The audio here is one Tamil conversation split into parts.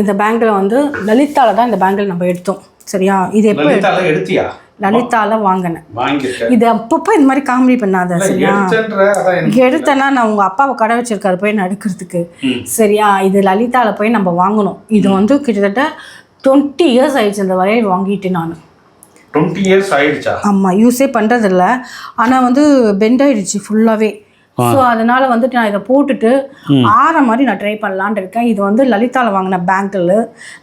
இந்த பேங்கில் வந்து லலிதால தான் இந்த பேங்கில் நம்ம எடுத்தோம். சரியா? இது எப்போ எடுத்தியா? லலிதால வாங்கினேன். இது அப்பப்போ இந்த மாதிரி காமெடி பண்ணாத சரியா? எடுத்தேன்னா நான் உங்க அப்பாவை கடை வச்சிருக்காரு போய் நடுக்கிறதுக்கு. சரியா? இது லலிதால போய் நம்ம வாங்கணும். இது வந்து கிட்டத்தட்ட டுவெண்ட்டி இயர்ஸ் ஆயிடுச்சு இந்த வளையல் வாங்கிட்டு நான். டுவெண்ட்டி இயர்ஸ் ஆயிடுச்சா? ஆமாம் யூஸே பண்ணுறதில்ல ஆனால் வந்து பெண்ட் ஆயிடுச்சு ஃபுல்லாகவே ஸோ அதனால வந்துட்டு நான் இதை போட்டுட்டு ஆற மாதிரி நான் ட்ரை பண்ணலான்னு இருக்கேன். இது வந்து லலிதால வாங்கின பேங்கிள்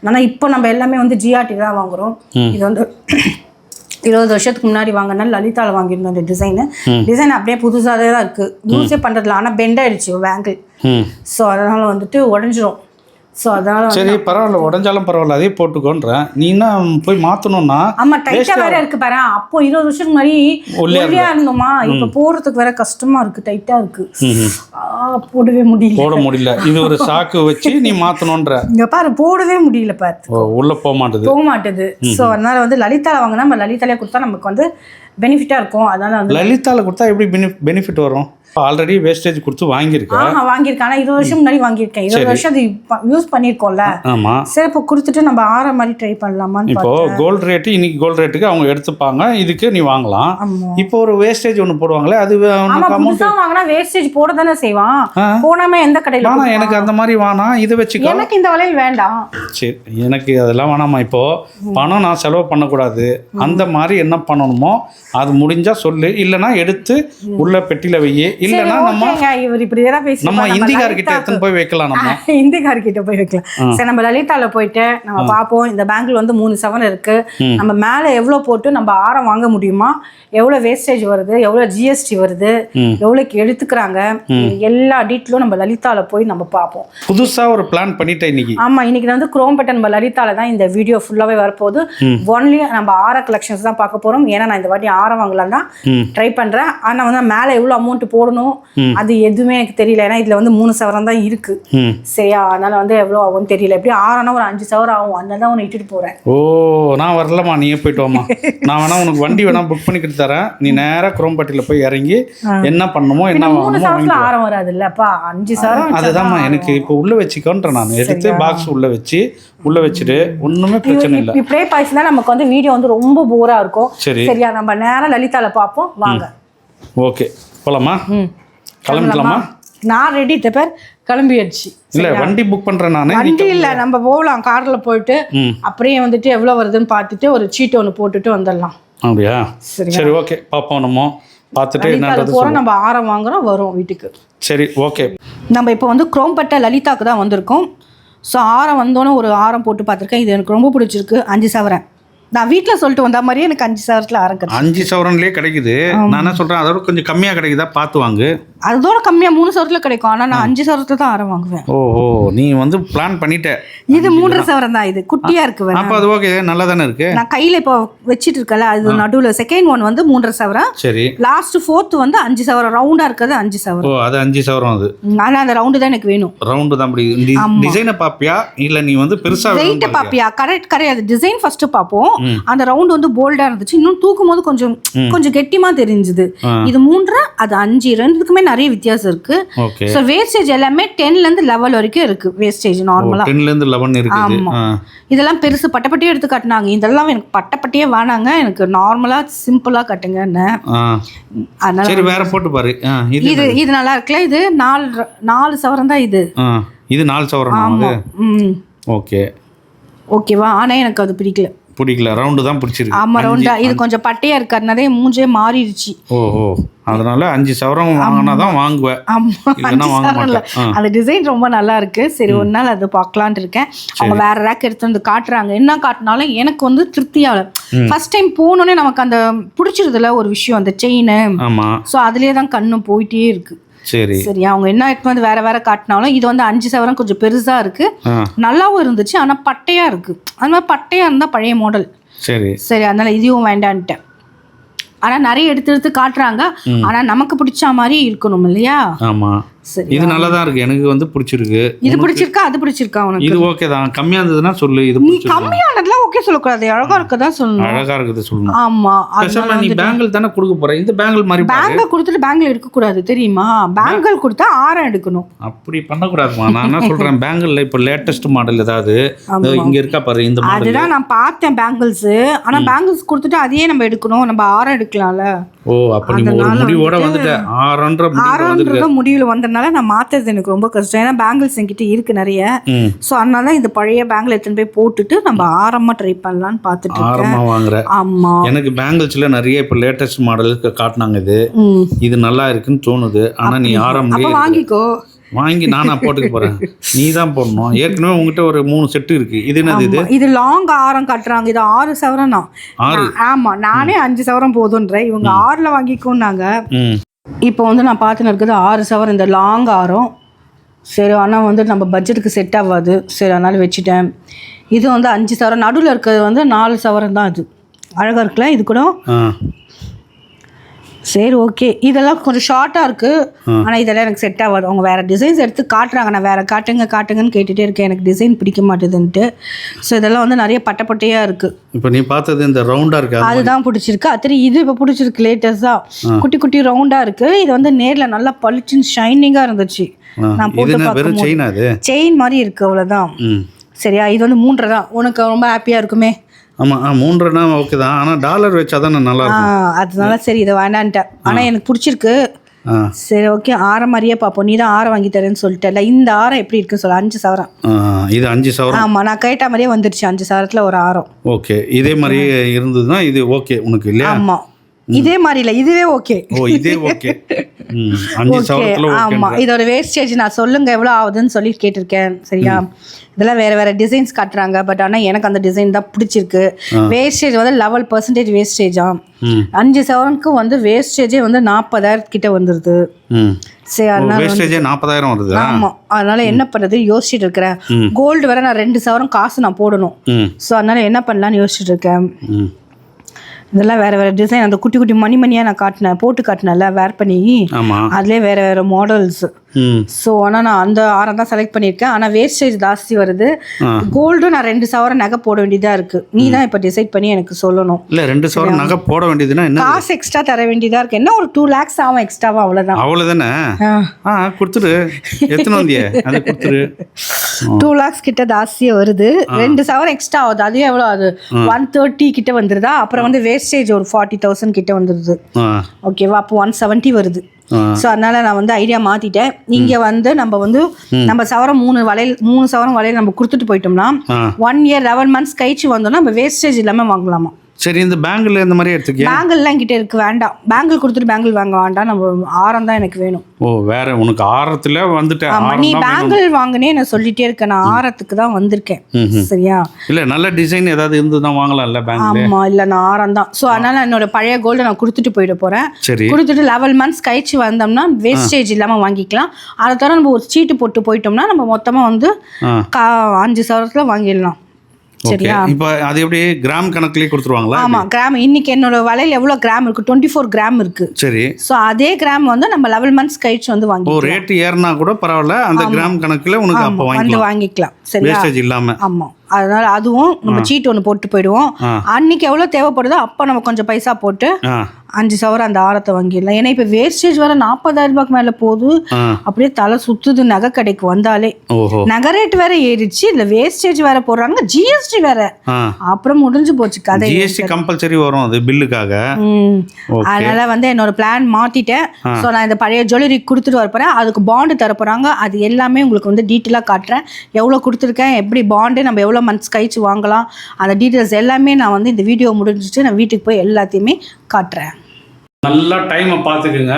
ஆனால் இப்போ நம்ம எல்லாமே வந்து ஜிஆர்டி தான் வாங்குறோம். இது வந்து இருபது வருஷத்துக்கு முன்னாடி வாங்கினா லலிதால வாங்கியிருந்தோம் இந்த டிசைனு டிசைன் அப்படியே புதுசாகவே தான் இருக்குது யூஸே பண்ணுறதில்ல ஆனால் பெண்ட் ஆயிடுச்சு பேங்கிள் ஸோ அதனால் வந்துட்டு உடஞ்சிரும். ஸோ அதனால சரி பரவாயில்ல உடஞ்சாலும் பரவாயில்ல அதே போட்டுக்கோன்றேன் நீ என்ன போய் மாற்றணும்னா ஆமா டைட்டா வேற இருக்கு பாரு. அப்போ இருபது வருஷத்துக்கு முன்னாடி ஒல்லியா ஒல்லியா இருந்தோமா? இப்ப போறதுக்கு வேற கஷ்டமா இருக்கு டைட்டா இருக்கு. போடவே முடியல. போட முடியல. இது ஒரு சாக்கு வச்சு நீ மாற்றணுன்ற இங்க பாரு போடவே முடியல பாரு. உள்ளே போக மாட்டுது. போக மாட்டுது. சோ அதனால வந்து லலிதால வாங்கினா நம்ம லலிதாலே கொடுத்தா நமக்கு வந்து பெனிஃபிட்டா இருக்கும். அதனால வந்து லலிதால கொடுத்தா எப்படி பெனிஃபிட் வரும்? ஆல்ரெடி வேஸ்டேஜ் கொடுத்து வாங்கியிருக்க. ஆஹா வாங்கியிருக்கேன். ஆனா இருபது வருஷம் முன்னாடி வாங்கியிருக்கேன். இருபது வருஷம் அது யூஸ் பண்ணியிருக்கோம்ல. ஆமா. சரி இப்போ கொடுத்துட்டு நம்ம ஆற மாதிரி ட்ரை பண்ணலாமான்னு இப்போ கோல்டு ரேட்டு இன்னைக்கு கோல்டு ரேட்டுக்கு அவங்க எடுத்துப்பாங்க. இதுக்கு நீ வாங்கலாம். இப்போ ஒரு வேஸ்டேஜ் ஒன்று போடுவாங்களே அது வாங்கினா வேஸ்டேஜ் போட தானே செய்வான். ஆ. போனாம எந்த கடையில வேணாம் எனக்கு அந்த மாதிரி வேணாம் இதை வச்சுக்கோ. எனக்கு இந்த வளையல் வேண்டாம். சரி எனக்கு அதெல்லாம் வேணாமா இப்போ. பணம் நான் செலவு பண்ணக்கூடாது. அந்த மாதிரி என்ன பண்ணணுமோ அது முடிஞ்சா சொல்லு. இல்லைன்னா எடுத்து உள்ள பெட்டியில வையே இல்லைன்னா நம்ம இவர் இப்படி ஏதாவது பேசி நம்ம இந்திக்காரர்கிட்ட எடுத்துன்னு போய் வைக்கலாம் நம்ம. இந்திக்கார்கிட்ட போய் வைக்கலாம். சரி நம்ம லலிதால போயிட்டு நம்ம பார்ப்போம். இந்த பேங்கில் வந்து மூணு செவன் இருக்கு. நம்ம மேலே எவ்வளோ போட்டு நம்ம ஆரம் வாங்க முடியுமா? எவ்வளோ வேஸ்டேஜ் வருது? எவ்வளோ ஜிஎஸ்டி வருது? எவ்வளோக்கு எடுத்துக்கிறாங்க? இது எல்லா டீட்டெயிலும் நம்ம லலிதால போய் நம்ம பார்ப்போம். புதுசா ஒரு பிளான் பண்ணிட்டேன் இன்னைக்கு. ஆமா இன்னைக்கு வந்து குரோம்பேட்டை நம்ம லலிதால தான் இந்த வீடியோ ஃபுல்லாவே வரப்போகுது. ஒன்லி நம்ம ஆர கலெக்ஷன்ஸ் தான் பார்க்க போறோம். ஏன்னா நான் இந்த வாட்டி ஆரம் வாங்கலாம் தான் ட்ரை பண்றேன். ஆனா வந்து மேலே எவ்வளோ அமௌண்ட் போடணும் அது எதுவுமே எனக்கு தெரியல. ஏன்னா இதுல வந்து மூணு சவரம் தான் இருக்கு. ம். சரியா? அதனால வந்து எவ்வளோ ஆகும்னு தெரியல. எப்படி ஆறுனா ஒரு அஞ்சு சவரம் ஆகும். அதனால தான் உன்னை இட்டுட்டு போறேன். ஓ நான் வரலம்மா. நீயே போயிட்டு வாமா நான் வேணா உனக்கு வண்டி வேணா புக் பண்ணிக்கிட்டு தரேன். நீ நேரா குரோம்பட்டியில் போய் இறங்கி என்ன பண்ணணுமோ என்ன மூணு சவரத்துல ஆரம் வராது இல்லப்பா அஞ்சு சவரம் அதுதான்மா எனக்கு இப்போ உள்ள வச்சுக்கோன்றேன் நான். எடுத்து பாக்ஸ் உள்ள வச்சு உள்ள வச்சுட்டு ஒண்ணுமே பிரச்சனை இல்லை. இப்படியே பேசினா நமக்கு வந்து வீடியோ வந்து ரொம்ப போரா இருக்கும். சரி. சரியா நம்ம நேரம் லலிதால பார்ப்போம். வாங்க. ஓகே. போலாமா? கிளம்பிக்கலாமா நான் ரெடி பேர். கிளம்பியாச்சு. இல்ல வண்டி புக் பண்றேன் நானு. வண்டி இல்ல நம்ம போகலாம் கார்ல போயிட்டு. அப்படியே வந்துட்டு எவ்வளவு வருதுன்னு பார்த்துட்டு ஒரு சீட் ஒன்று போட்டுட்டு வந்துடலாம். அப்படியா? சரி ஓகே பார்ப்போம் நம்ம. பார்த்துட்டு என்னன்றது நம்ம ஆரம் வாங்குறோம் வரும் வீட்டுக்கு. சரி ஓகே. நம்ம இப்போ வந்து குரோம்பட்டை லலிதாக்கு தான் வந்திருக்கோம். ஸோ ஆரம் வந்தோன்னே ஒரு ஆரம் போட்டு பார்த்துருக்கேன். இது எனக்கு ரொம்ப பிடிச்சிருக்கு. அஞ்சு சவரன். நான் வீட்டில் சொல்லிட்டு வந்த மாதிரியே எனக்கு அஞ்சு சவரத்தில் ஆரம் கிடைச்சு அஞ்சு சவரன்லயே கிடைக்குது. நான் என்ன சொல்றேன் அதோட கொஞ்சம் கம்மியா கிடைக்குதா பார்த்து வாங்கு. அதோட கம்மியாக மூணு சவரத்தில் கிடைக்கும். ஆனால் நான் அஞ்சு சவரத்தில் தான் ஆரம் வாங்குவேன். ஓ ஓ நீ வந்து பிளான் பண்ணிட்ட. இது மூன்றரை சவரம். தான் இது. குட்டியாக இருக்கு. அப்போ அது ஓகே நல்லா தானே இருக்கு? நான் கையில் இப்போ வச்சிட்டு இருக்கல அது நடுவில் செகண்ட் ஒன் வந்து மூன்றரை சவரம். சரி. லாஸ்ட் ஃபோர்த் வந்து அஞ்சு சவரம். ரவுண்டாக இருக்கிறது அஞ்சு ஓ சவரம் அது அஞ்சு சவரம் அது. ஆனால் அந்த ரவுண்டு தான் எனக்கு வேணும். ரவுண்டு தான் அப்படி. டிசைனை பாப்பியா? இல்ல நீ வந்து பெருசா வேணும் வெயிட் பாப்பியா? கரெக்ட் கரெக்ட் டிசைன் ஃபர்ஸ்ட் பார்ப்போம். அந்த ரவுண்ட் வந்து போல்டா இருந்துச்சு. இன்னும் தூக்கும் போது கொஞ்சம் கொஞ்சம் கெட்டிமா தெரிஞ்சுது. இது மூன்றரை அது அஞ்சு ரெண்டுக்குமே நிறைய வித்தியாசம் இருக்கு. ஸோ வேஸ்டேஜ் எல்லாமே டென்ல இருந்து லெவல் வரைக்கும் இருக்கு வேஸ்டேஜ் நார்மலா டென்ல இருந்து லெவன். ஆ. இதெல்லாம் பெருசு பட்டப்பட்டியே எடுத்து காட்டினாங்க. இதெல்லாம் எனக்கு பட்டப்பட்டியே வேணாங்க. எனக்கு நார்மலா சிம்பிளா கட்டுங்கன்னு ஆ. அதனால சரி வேற போட்டு பாரு. இது இது நல்லா இருக்குல்ல? இது நாலு நாலு சவரம் தான் இது. இது நாலு சவரம் ஓகே. ஓகேவா? ஆனா எனக்கு அது பிடிக்கல. பிடிக்கல. ரவுண்டு தான் பிடிச்சிருக்கு. ஆமா ரவுண்டா இது கொஞ்சம் பட்டையா இருக்கிறதுனாலே மூஞ்சே மாறிடுச்சு. ஓ அதனால அஞ்சு சவரம் வாங்கினா தான் வாங்குவேன். அந்த டிசைன் ரொம்ப நல்லா இருக்கு. சரி ஒரு நாள் அது பார்க்கலான்ட்டு இருக்கேன். அவங்க வேற ரேக் எடுத்து வந்து காட்டுறாங்க. என்ன காட்டினாலும் எனக்கு வந்து திருப்தியாகல ஃபர்ஸ்ட் டைம் போனோடனே நமக்கு அந்த பிடிச்சிருதுல ஒரு விஷயம் அந்த செயின் ஆமா. ஸோ அதுலயே தான் கண்ணு போயிட்டே இருக்கு. சரி. சரி அவங்க என்ன எடுத்து வந்து வேற வேற காட்டினாலும் இது வந்து அஞ்சு சவரம் கொஞ்சம் பெருசா இருக்கு. நல்லாவும் இருந்துச்சு ஆனா பட்டையா இருக்கு. அது மாதிரி பட்டையா இருந்தா பழைய மாடல் சரி. சரி அதனால இதுவும் வேண்டான்ட்டேன். ஆனா நிறைய எடுத்து எடுத்து காட்டுறாங்க. ஆனா நமக்கு பிடிச்ச மாதிரி இருக்கணும் இல்லையா? ஆமா. சரி இது நல்லா தான் இருக்கு. எனக்கு வந்து பிடிச்சிருக்கு. இது பிடிச்சிருக்கா? அது பிடிச்சிருக்கா உனக்கு? இது ஓகே தான். கம்மியா இருந்ததுன்னா சொல்லு இது நீ கம்மியானதுலாம் ஓகே ஓகே சொல்லக்கூடாது. அழகா இருக்கதான் சொல்லணும். அழகா இருக்குது சொல்லணும். ஆமா பேசாம நீ பேங்கிள் தானே கொடுக்க போற? இந்த பேங்கிள் மாதிரி பாரு. பேங்க கொடுத்துட்டு பேங்க்ல எடுக்கக்கூடாது தெரியுமா? பேங்கிள் கொடுத்தா ஆரம் எடுக்கணும். அப்படி பண்ணக்கூடாதுமா. நான் என்ன சொல்றேன்? பேங்கிள்ல இப்போ லேட்டஸ்ட் மாடல் ஏதாவது? இங்க இருக்கா பாரு இந்த மாடல் அதுதான் நான் பார்த்தேன் பேங்கிள்ஸ் ஆனா பேங்கிள்ஸ் கொடுத்துட்டு அதையே நம்ம எடுக்கணும். நம்ம ஆரம் எடுக்கலாம்ல. ஓ அப்ப நீ ஒரு முடிவோட வந்துட்ட ஆறன்ற ஆரம்ன்றது முடிவில் வந்ததுனால நான் மாத்துறது எனக்கு ரொம்ப கஷ்டம். ஏன்னா பேங்கிள்ஸ் என்கிட்ட இருக்கு நிறைய. ஸோ அதனால தான் இந்த பழைய பேங்கில் எடுத்துன்னு போய் போட்டுட்டு நம்ம ஆரமா ட்ரை பண்ணலாம்னு பார்த்துட்டு இருக்கேன். ஆரமா வாங்குற. ஆமா. எனக்கு பேங்கிள்ஸ்ல நிறைய இப்போ லேட்டஸ்ட் மாடலுக்கு காட்டினாங்க இது. இது நல்லா இருக்குன்னு தோணுது. ஆனா நீ அப்ப ஆரம்பி வாங்கிக்கோ. வாங்கி நானா போட்டுக்க போறேன். நீ தான் போடணும். ஏற்கனவே உங்ககிட்ட ஒரு மூணு செட்டு இருக்கு. இது என்னது இது. இது லாங் ஆரம் கட்டுறாங்க. இது ஆறு சவரம் தான் ஆமா. நானே அஞ்சு சவரம் போதுன்றேன் இவங்க ஆறுல வாங்கிக்கோன்னாங்க. இப்போ வந்து நான் பார்த்துன்னு இருக்குது ஆறு சவரம் இந்த லாங் ஆரம். சரி ஆனால் வந்து நம்ம பட்ஜெட்டுக்கு செட் ஆகாது. சரி அதனால வச்சுட்டேன். இது வந்து அஞ்சு சவரம். நடுவில் இருக்கிறது வந்து நாலு சவரம் தான் அது அழகாக இருக்குல்ல? இது கூட சரி ஓகே இதெல்லாம் கொஞ்சம் ஷார்ட்டாக இருக்குது ஆனால் இதெல்லாம் எனக்கு செட் ஆகாது. அவங்க வேறு டிசைன்ஸ் எடுத்து காட்டுறாங்க. நான் வேறு காட்டுங்க காட்டுங்கன்னு கேட்டுகிட்டே இருக்கேன். எனக்கு டிசைன் பிடிக்க மாட்டேதுன்ட்டு. ஸோ இதெல்லாம் வந்து நிறைய பட்டப்பட்டையாக இருக்குது இப்போ நீ பார்த்தது இந்த ரவுண்டா இருக்கு அது அதுதான் பிடிச்சிருக்கு. அத்தனை இது இப்போ பிடிச்சிருக்கு லேட்டஸ்டாக குட்டி குட்டி ரவுண்டாக இருக்குது இது வந்து நேரில் நல்லா பளிச்சுன்னு ஷைனிங்காக இருந்துச்சு. நான் போட்டு வெறும் செயின் மாதிரி இருக்குது அவ்வளோதான் சரியா? இது வந்து மூன்றரை தான். உனக்கு ரொம்ப ஹாப்பியாக இருக்குமே? ஆமா ஆ மூன்றுனா ஓகே தான். ஆனா டாலர் வச்சா தானே நல்லா இருக்கும் அதனால சரி இதை வேண்டான்ட்டேன் ஆனால் எனக்கு பிடிச்சிருக்கு. சரி ஓகே ஆரம் மாதிரியே பார்ப்போம். நீ தான் ஆரம் வாங்கி தரேன்னு சொல்லிட்டல இந்த ஆரம் எப்படி இருக்குன்னு சொல்ல அஞ்சு சவரம். இது அஞ்சு சவரம்? ஆமாம் நான் கேட்ட மாதிரியே வந்துருச்சு அஞ்சு சவரத்தில் ஒரு ஆரம். ஓகே இதே மாதிரி இருந்ததுன்னா இது ஓகே உனக்கு இல்லையா? ஆமாம் இதே மாதிரி இல்லை இதுவே ஓகே ஓ இதே ஓகே ம் அஞ்சு ஓகே சவரத்துல ஓகே ஆமாம் இதோட வேஸ்டேஜ் நான் சொல்லுங்க எவ்வளோ ஆகுதுன்னு சொல்லி கேட்டிருக்கேன் சரியா? இதெல்லாம் வேற வேற டிசைன்ஸ் காட்டுறாங்க பட் ஆனால் எனக்கு அந்த டிசைன் தான் பிடிச்சிருக்கு. வேஸ்டேஜ் வந்து லெவல் பர்சன்டேஜ் வேஸ்டேஜா அஞ்சு சவரனுக்கு வந்து வேஸ்டேஜே வந்து நாற்பதாயிரம் கிட்ட வந்துடுது ம். சரி அதனால நாற்பதாயிரம் வருது? ஆமா. அதனால என்ன பண்றது? யோசிச்சுட்டு இருக்கிறேன். கோல்டு வேற நான் ரெண்டு சவரம் காசு நான் போடணும். ஸோ அதனால என்ன பண்ணலாம்னு யோசிச்சுட்டு இருக்கேன். இதெல்லாம் வேற வேற டிசைன் அந்த குட்டி குட்டி மணி மணியாக நான் காட்டினேன். போட்டு காட்டினேன்ல வேர் பண்ணி. அதுலேயே வேற வேற மாடல்ஸ் ஸோ ஆனால் நான் அந்த ஆரம் தான் செலக்ட் பண்ணியிருக்கேன். ஆனால் வேஸ்டேஜ் ஜாஸ்தி வருது. கோல்டும் நான் ரெண்டு சவரம் நகை போட வேண்டியதாக இருக்குது நீ தான் இப்போ டிசைட் பண்ணி எனக்கு சொல்லணும். இல்லை ரெண்டு சவரம் நகை போட வேண்டியதுன்னா என்ன காசு எக்ஸ்ட்ரா தர வேண்டியதாக இருக்குது என்ன ஒரு டூ லேக்ஸ் ஆகும் எக்ஸ்ட்ராவா அவ்வளோதான் அவ்வளோதானே ஆ. கொடுத்துரு. எத்தனை வந்தியே? அதை கொடுத்துரு. டூ லேக்ஸ் கிட்ட ஜாஸ்தியாக வருது. ரெண்டு சவரம் எக்ஸ்ட்ரா ஆகுது. அதுவே எவ்வளோ ஆகுது? ஒன் தேர்ட்டி கிட்ட வந்துருதா? அப்புறம் வந்து வேஸ்டேஜ் ஒரு ஃபார்ட்டி தௌசண்ட் கிட்ட வந்துருது. ஓகேவா அப்போ ஒன் செவன்ட்டி வருது. ஸோ அதனால நான் வந்து ஐடியா மாத்திட்டேன். இங்க வந்து நம்ம வந்து நம்ம சவரம் மூணு வளையல் மூணு சவரம் வளையல் நம்ம கொடுத்துட்டு போயிட்டோம்னா ஒன் இயர் லெவன் மந்த்ஸ் கழிச்சு வந்தோம்னா நம்ம வேஸ்டேஜ் இல்லாம வாங்கலாமா? சரி இந்த பேங்கில் இந்த மாதிரி எடுத்துக்கியா? பேங்கிள்லாம் கிட்ட இருக்கு வேண்டாம். பேங்கிள் கொடுத்துட்டு பேங்கிள் வாங்க வேண்டாம். நம்ம ஆரம் தான் எனக்கு வேணும். ஓ வேற உனக்கு ஆரத்துல ஆரம் நீ தான். பேங்கிள் வாங்கினே நான் சொல்லிட்டே இருக்கேன். நான் ஆரத்துக்கு தான் வந்திருக்கேன். சரியா? இல்ல நல்ல டிசைன் ஏதாவது இருந்ததுன்னா வாங்கலாம்ல பேங்க்ல ஆமா இல்ல நான் ஆரம் தான். ஸோ அதனால என்னோட பழைய கோல்டு நான் கொடுத்துட்டு போயிட போறேன். சரி. கொடுத்துட்டு லெவல் மந்த்ஸ் கழிச்சு வந்தோம்னா வேஸ்டேஜ் இல்லாம வாங்கிக்கலாம். அதை தவிர நம்ம ஒரு சீட்டு போட்டு போயிட்டோம்னா நம்ம மொத்தமா வந்து அஞ்சு சவரத்துல வாங்கிடலாம். சரியா? இப்போ அது எப்படி கிராம் கணக்குலயே கொடுத்துருவாங்களா ஆமா கிராம். இன்னைக்கு என்னோட வலையில எவ்வளவு கிராம் இருக்கு? டுவெண்ட்டி ஃபோர் கிராம் இருக்கு. சரி. ஸோ அதே கிராம் வந்து நம்ம லெவல் மந்த்ஸ் கழிச்சு வந்து ஓ வாங்கி ரேட் ஏறினா கூட பரவாயில்ல. அந்த கிராம் கணக்குல உனக்கு அப்போ வாங்கிக்கலாம். வாங்கிக்கலாம். சரியா? இல்லாம. ஆமா. அதனால அதுவும் நம்ம சீட் ஒன்று போட்டு போயிடுவோம். அன்னைக்கு எவ்வளோ தேவைப்படுதோ அப்போ நம்ம கொஞ்சம் பைசா போட்டு அஞ்சு சவரம் அந்த ஆரத்தை வாங்கிடலாம். ஏன்னா இப்போ வேஸ்டேஜ் வர நாற்பதாயிரம் ரூபாய்க்கு மேலே போகுது. அப்படியே தலை சுத்துது நகை கடைக்கு வந்தாலே. நகை ரேட் வேற ஏறிச்சு இல்லை வேஸ்டேஜ் வேற போடுறாங்க. ஜிஎஸ்டி வேற. அப்புறம் முடிஞ்சு போச்சு கதை ஜிஎஸ்டி கம்பல்சரி வரும் அது பில்லுக்காக அதனால வந்து என்னோட பிளான் மாத்திட்டேன். ஸோ நான் இந்த பழைய ஜுவல்லரி கொடுத்துட்டு வரப்போறேன் அதுக்கு பாண்டு தர போறாங்க அது எல்லாமே உங்களுக்கு வந்து டீட்டெயிலாக காட்டுறேன். எவ்வளோ கொடுத்துருக்கேன் எப்படி பாண்டு நம்ம எவ்வளோ மந்த்ஸ் கழிச்சு வாங்கலாம். அந்த டீட்டெயில்ஸ் எல்லாமே நான் வந்து இந்த வீடியோ முடிஞ்சிட்டு நான் வீட்டுக்கு போய் எல்லாத்தையுமே காட்டுறேன். நல்லா டைமை பார்த்துக்குங்க.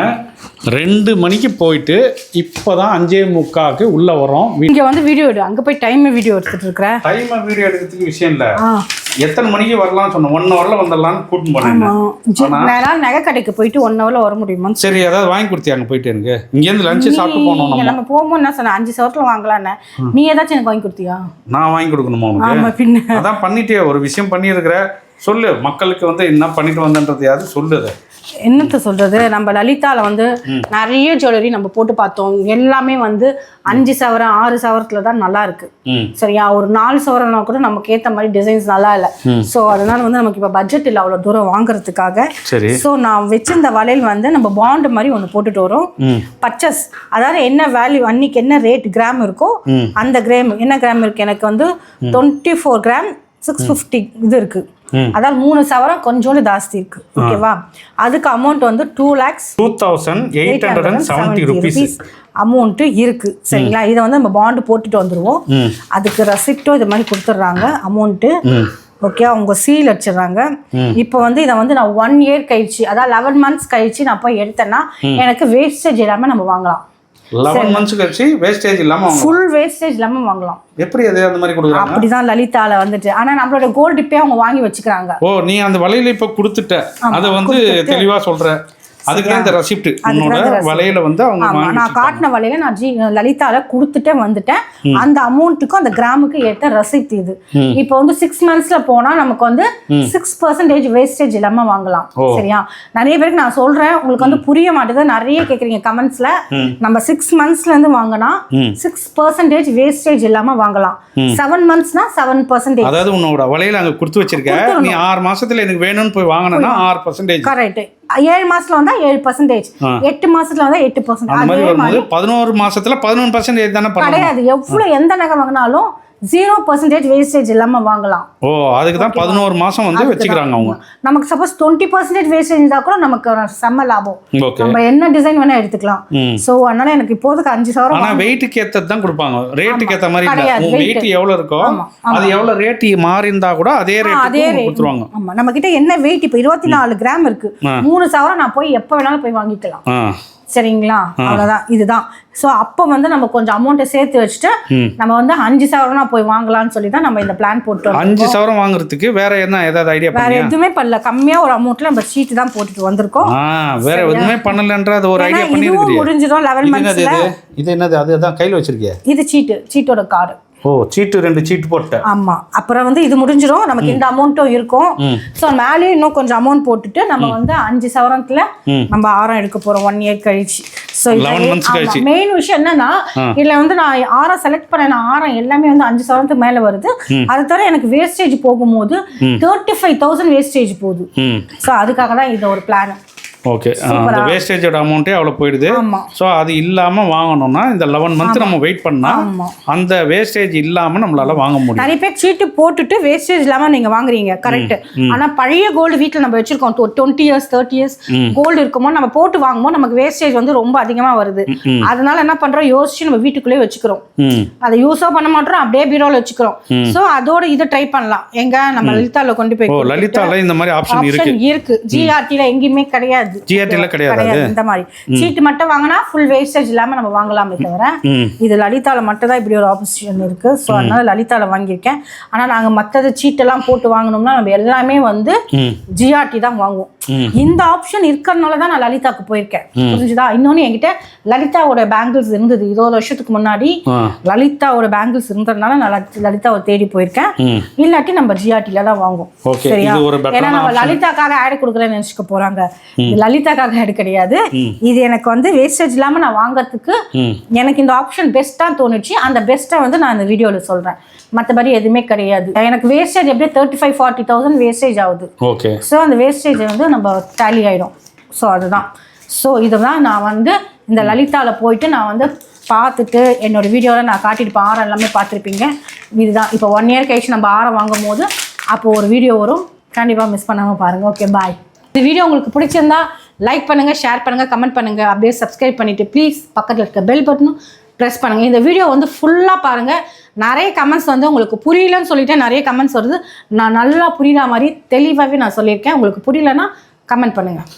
ரெண்டு மணிக்கு போயிட்டு இப்போ தான் அஞ்சே முக்காக்கு உள்ளே வரோம் இங்க வந்து வீடியோ எடு. அங்க போய் டைம் வீடியோ எடுத்துட்டு இருக்கிறேன் டைமை வீடியோ எடுக்கிறதுக்கு விஷயம் இல்லை. எத்தனை மணிக்கு வரலாம்னு சொன்னேன் ஒன் ஹவரில் வந்துடலான்னு கூட்டின்னு போனேன் நேரா நகை கடைக்கு போயிட்டு ஒன் ஹவர்ல வர முடியுமா? சரி ஏதாவது வாங்கி கொடுத்தியா அங்கே போயிட்டு எனக்கு? இங்கேருந்து லஞ்சு சாப்பிட்டு நீங்க நம்ம. போகும்போது என்ன சொன்ன? அஞ்சு சவரத்துல வாங்கலான்னு. நீ ஏதாச்சும் எனக்கு வாங்கி கொடுத்தியா? நான் வாங்கி கொடுக்கணுமா உனக்கு? பின்ன. அதான் பண்ணிட்டே ஒரு விஷயம் பண்ணியிருக்கிற. சொல்லு. மக்களுக்கு வந்து என்ன பண்ணிட்டு வந்தன்றது யாரு சொல்லு என்னத்த சொல்றது? நம்ம லலிதால வந்து நிறைய ஜுவல்லரி நம்ம போட்டு பார்த்தோம். எல்லாமே வந்து அஞ்சு சவரம் ஆறு சவரத்துல தான் நல்லா இருக்கு. சரியா? ஒரு நாலு சவரம்னா கூட நமக்கு ஏத்த மாதிரி டிசைன்ஸ் நல்லா இல்லை. ஸோ அதனால வந்து நமக்கு இப்போ பட்ஜெட் இல்லை அவ்வளோ தூரம் வாங்குறதுக்காக. ஸோ நான் வச்சிருந்த வளையல் வந்து நம்ம பாண்டு மாதிரி ஒன்று போட்டுட்டு வரோம். பர்ச்சஸ். அதாவது என்ன வேல்யூ அன்னைக்கு என்ன ரேட் கிராம் இருக்கோ. அந்த கிராம் என்ன கிராம் இருக்கு? எனக்கு வந்து twenty four gram six fifty இது இருக்கு. ம். அதாவது மூணு சவரம் கொஞ்சோண்டு ஜாஸ்தி இருக்கு. ஓகேவா? அதுக்கு அமௌண்ட் வந்து two lakhs two thousand eight hundred and seventy rupees amount இருக்கு. சரிங்களா? இதை வந்து நம்ம பாண்டு போட்டுட்டு வந்துருவோம். அதுக்கு ரெசிப்டோ இது மாதிரி கொடுத்துட்றாங்க அமௌண்ட்டு ஓகே அவங்க சீல் வச்சிடுறாங்க இப்போ வந்து இதை வந்து நான் ஒன் இயர் கழிச்சு அதாவது லெவன் மந்த்ஸ் கழிச்சு நான் போய் எடுத்தேன்னா எனக்கு வேஸ்டேஜ் இல்லாமல் நம்ம வாங்கலாம். லெவன் மந்த்ஸ் கழிச்சு வேஸ்டேஜ் அவங்க ஃபுல் வேஸ்டேஜ் இல்லாமல் வாங்கலாம். எப்படி அது அந்த மாதிரி கொடுக்குறாங்க? அப்படிதான் லலிதால வந்துட்டு. ஆனா நம்மளோட கோல்டு இப்பயே அவங்க வாங்கி வச்சுக்கிறாங்க. ஓ நீ அந்த வலையில இப்ப கொடுத்துட்ட. அதை வந்து தெளிவா சொல்ற. அதுக்கு இந்த ரெசிப்ட் உன்னோட வலையில வந்து அவங்க நான் காட்டின வலையில நான் ஜி லலிதால கொடுத்துட்டே வந்துட்டேன். அந்த அமௌண்ட்டுக்கும் அந்த கிராமுக்கு ஏற்ற ரசீட் இது. இப்போ வந்து சிக்ஸ் மந்த்ஸ்ல போனா நமக்கு வந்து சிக்ஸ் பர்சன்டேஜ் வேஸ்டேஜ் இல்லாம வாங்கலாம். சரியா? நிறைய பேருக்கு நான் சொல்றேன் உங்களுக்கு வந்து புரிய மாட்டேங்குது. நிறைய கேக்குறீங்க கமெண்ட்ஸ்ல நம்ம சிக்ஸ் மந்த்ஸ்ல இருந்து வாங்கினா சிக்ஸ் பர்சன்டேஜ் வேஸ்டேஜ் இல்லாம வாங்கலாம். செவன் மந்த்ஸ்னா செவன் பர்சன்டேஜ் அதாவது உன்னோட வலையில அங்க கொடுத்து வச்சிருக்க நீ ஆறு மாசத்துல எனக்கு வேணும்னு போய் வாங்கினா ஆறு பர்சன்டேஜ் கரெக்ட் ஏழு மாசத்துல வந்தா ஏழு பர்சன்டேஜ் எட்டு மாசத்துல வந்தா எட்டு பர்சன்டேஜ் பதினோரு மாசத்துல பதினொன்று பர்சன்டேஜ் தானே கிடையாது. எவ்வளவு எந்த நகை வாங்கினாலும் ஜீரோ பர்சன்டேஜ் வேஸ்டேஜ் இல்லாம வாங்கலாம். ஓ அதுக்கு தான் பதினோரு மாசம் வந்து வச்சுக்கிறாங்க அவங்க. நமக்கு சப்போஸ் டுவெண்ட்டி பர்சன்டேஜ் வேஸ்டேஜ் இருந்தா கூட நமக்கு செம்ம லாபம். நம்ம என்ன டிசைன் வேணா எடுத்துக்கலாம். சோ அதனால எனக்கு இப்போதைக்கு அஞ்சு சவரம் ஆனா வெயிட்டுக்கு ஏத்தது தான் கொடுப்பாங்க. ரேட்டுக்கு ஏத்த மாதிரி கிடையாது. வெயிட் எவ்வளவு இருக்கோ அது எவ்வளவு ரேட் மாறி இருந்தா கூட அதே அதே ரேட்டுக்கு ரேட் கொடுத்துருவாங்க. ஆமா நம்ம கிட்ட என்ன வெயிட் இப்போ இருபத்தி நாலு கிராம் இருக்கு. மூணு சவரம் நான் போய் எப்ப வேணாலும் போய் வாங்கிக்கலாம். சரிங்களா? அவ்வளவுதான். இதுதான். ஸோ அப்போ வந்து நம்ம கொஞ்சம் அமௌண்ட்டை சேர்த்து வச்சுட்டு நம்ம வந்து அஞ்சு சவரம்னா போய் வாங்கலாம்னு சொல்லி தான் நம்ம இந்த பிளான் போட்டோம் அஞ்சு சவரம் வாங்குறதுக்கு வேற என்ன ஏதாவது ஐடியா வேற எதுவுமே பண்ணல. கம்மியா ஒரு அமௌண்ட்ல நம்ம சீட்டு தான் போட்டுட்டு வந்திருக்கோம். ஆ வேற எதுவுமே பண்ணலன்ற அது ஒரு ஐடியா பண்ணிருக்கிறியா முடிஞ்சிடும் என்னது மந்த்ஸ்ல இது? என்னது? அதுதான் கையில் வச்சிருக்கிய? இது சீட்டு சீட்டோட கார்டு ஓ சீட்டு ரெண்டு சீட்டு போட்ட. ஆமா. அப்புறம் வந்து இது முடிஞ்சிடும் நமக்கு இந்த அமௌண்ட்டும் இருக்கும். ஸோ மேலேயும் இன்னும் கொஞ்சம் அமௌண்ட் போட்டுட்டு நம்ம வந்து அஞ்சு சவரத்துல நம்ம ஆரம் எடுக்க போறோம். ஒன் இயர் கழிச்சு. ஸோ 11 months கழிச்சு. மெயின் விஷயம் என்னன்னா இதுல வந்து நான் ஆரம் செலக்ட் பண்ண ஆரம் எல்லாமே வந்து அஞ்சு சவரத்துக்கு மேல வருது. அது தவிர எனக்கு வேஸ்டேஜ் போகும்போது தேர்ட்டி ஃபைவ் தௌசண்ட் வேஸ்டேஜ் போகுது. ஸோ அதுக்காக தான் இது ஒரு பிளான் ஓகே அந்த வேஸ்டேஜோட அமௌண்ட்டே அவ்வளோ போயிடுது. ஸோ அது இல்லாமல் வாங்கணும்னா இந்த லெவன் மந்த் நம்ம வெயிட் பண்ணா ஆமா. அந்த வேஸ்டேஜ் இல்லாமல் நம்மளால வாங்க முடியும். நிறைய பேர் சீட்டு போட்டுட்டு வேஸ்டேஜ் இல்லாம நீங்க வாங்குறீங்க கரெக்ட் ஆனா பழைய கோல்டு வீட்ல நம்ம வச்சிருக்கோம் twenty years thirty years gold இருக்குமோ நம்ம போட்டு வாங்கும்போது நமக்கு வேஸ்டேஜ் வந்து ரொம்ப அதிகமா வருது. அதனால என்ன பண்றோம் யோசிச்சு நம்ம வீட்டுக்குள்ளே வச்சுக்கிறோம். அதை யூஸோ பண்ண மாட்டோம் அப்படியே பீரோல வச்சுக்கிறோம். சோ அதோட இதை ட்ரை பண்ணலாம். எங்க நம்ம லலிதால கொண்டு போய் ஓ லலிதால இந்த மாதிரி ஆப்ஷன் இருக்கு. ஆப்ஷன் இருக்கு ஜிஆர்டில எங்கேயுமே கிடையாது. ஜிஆர்டியில் கிடையாது இந்த மாதிரி. சீட்டு மட்டும் வாங்கினா ஃபுல் வேஸ்டேஜ் இல்லாம நம்ம வாங்கலாமே தவிர இது லலிதால மட்டும் தான் இப்படி ஒரு ஆப்போசிஷன் இருக்கு. ஸோ அதனால லலிதால வாங்கியிருக்கேன். ஆனா நாங்க மற்றது சீட்டெல்லாம் போட்டு வாங்கணும்னா நம்ம எல்லாமே வந்து ஜிஆர்டி தான் வாங்குவோம். இந்த ஆப்ஷன் இருக்கறனால தான் நான் லலிதாக்கு போயிருக்கேன். புரிஞ்சுதா? இன்னொன்னு என்கிட்ட லலிதாவோட பேங்கிள்ஸ் இருந்தது. இருபது வருஷத்துக்கு முன்னாடி லலிதாவோட பேங்கிள்ஸ் இருந்ததுனால நான் லலித்- லலிதாவை தேடி போயிருக்கேன். இல்லாட்டி நம்ம ஜிஆர்டில தான் வாங்குவோம். சரியா? ஏன்னா நம்ம லலிதாக்காக ஆட் கொடுக்குறேன்னு நினைச்சுக்க போறாங்க. லலிதாக்காக ஆட் கிடையாது. இது எனக்கு வந்து வேஸ்டேஜ் இல்லாம நான் வாங்குறதுக்கு எனக்கு இந்த ஆப்ஷன் பெஸ்ட்டாக தோணுச்சு. அந்த பெஸ்ட்டை வந்து நான் இந்த வீடியோவில் சொல்கிறேன் மற்றபடி எதுவுமே கிடையாது. எனக்கு வேஸ்டேஜ் எப்படியே thirty five forty thousand wastage ஆகுது ஸோ அந்த வேஸ்டேஜ் வந்து நம்ம டேலி ஆயிடும். ஸோ அதுதான். ஸோ இதுதான் நான் வந்து இந்த லலிதாவில் போயிட்டு நான் வந்து பார்த்துட்டு என்னோட வீடியோவில் நான் காட்டியிருப்பேன் ஆரம் எல்லாமே பார்த்துருப்பீங்க. இதுதான். இப்போ ஒன் இயர் கழிச்சு நம்ம ஆரம் வாங்கும் போது அப்போ ஒரு வீடியோ வரும். கண்டிப்பாக மிஸ் பண்ணாமல் பாருங்கள் ஓகே பாய் இந்த வீடியோ உங்களுக்கு பிடிச்சிருந்தா லைக் பண்ணுங்கள் ஷேர் பண்ணுங்கள் கமெண்ட் பண்ணுங்கள் அப்படியே சப்ஸ்கிரைப் பண்ணிவிட்டு ப்ளீஸ் பக்கத்தில் இருக்க பெல் பட்டனும் ப்ரெஸ் பண்ணுங்கள் இந்த வீடியோ வந்து ஃபுல்லாக பாருங்கள் நிறைய கமெண்ட்ஸ் வந்து உங்களுக்கு புரியலன்னு சொல்லிட்டு நிறைய கமெண்ட்ஸ் வருது. நான் நல்லா புரியுற மாதிரி தெளிவாகவே நான் சொல்லியிருக்கேன். உங்களுக்கு புரியலன்னா கமெண்ட் பண்ணுங்கள்